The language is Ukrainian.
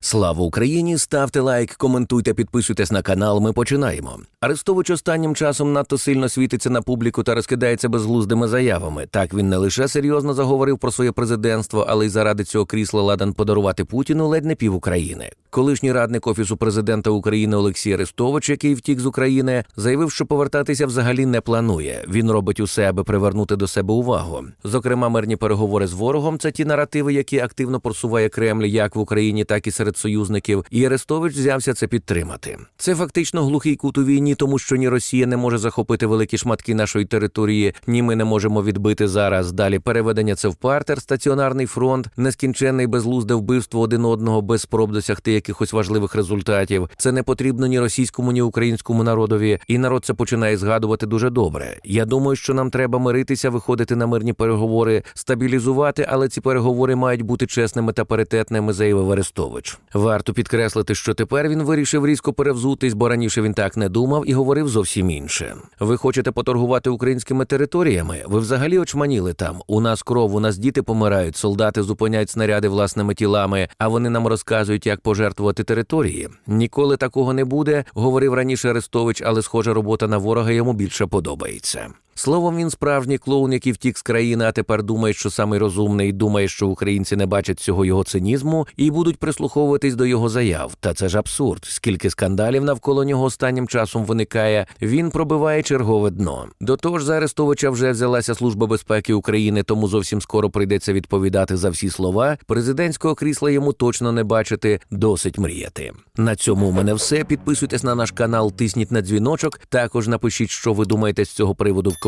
Слава Україні! Ставте лайк, коментуйте, підписуйтесь на канал. Ми починаємо. Арестович останнім часом надто сильно світиться на публіку та розкидається безглуздими заявами. Так він не лише серйозно заговорив про своє президентство, але й заради цього крісла ладен подарувати Путіну ледь не пів України. Колишній радник офісу президента України Олексій Арестович, який втік з України, заявив, що повертатися взагалі не планує. Він робить усе, аби привернути до себе увагу. Зокрема, мирні переговори з ворогом це ті наративи, які активно просуває Кремль як в Україні, так і серед союзників. І Арестович взявся це підтримати. Це фактично глухий кут у війні, тому що ні Росія не може захопити великі шматки нашої території, ні ми не можемо відбити зараз. Далі переведення це в партер, стаціонарний фронт, нескінченне безлузде вбивство один одного без спроб досягти якихось важливих результатів. Це не потрібно ні російському, ні українському народові, і народ це починає згадувати дуже добре. Я думаю, що нам треба миритися, виходити на мирні переговори, стабілізувати, але ці переговори мають бути чесними та паритетними, заявив Арестович. Варто підкреслити, що тепер він вирішив різко перевзутись, бо раніше він так не думав і говорив зовсім інше. Ви хочете поторгувати українськими територіями? Ви взагалі очманіли там. У нас кров, у нас діти помирають, солдати зупиняють снаряди власними тілами, а вони нам розказують, як пожертвувати території. Ніколи такого не буде, говорив раніше Арестович, але схоже, робота на ворога йому більше подобається. Словом, він справжній клоун, який втік з країни, а тепер думає, що самий розумний, думає, що українці не бачать цього його цинізму і будуть прислуховуватись до його заяв. Та це ж абсурд. Скільки скандалів навколо нього останнім часом виникає, він пробиває чергове дно. До того ж, за Арестовича вже взялася служба безпеки України, тому зовсім скоро прийдеться відповідати за всі слова. Президентського крісла йому точно не бачити, досить мріяти. На цьому у мене все. Підписуйтесь на наш канал, тисніть на дзвіночок. Також напишіть, що ви думаєте з цього приводу в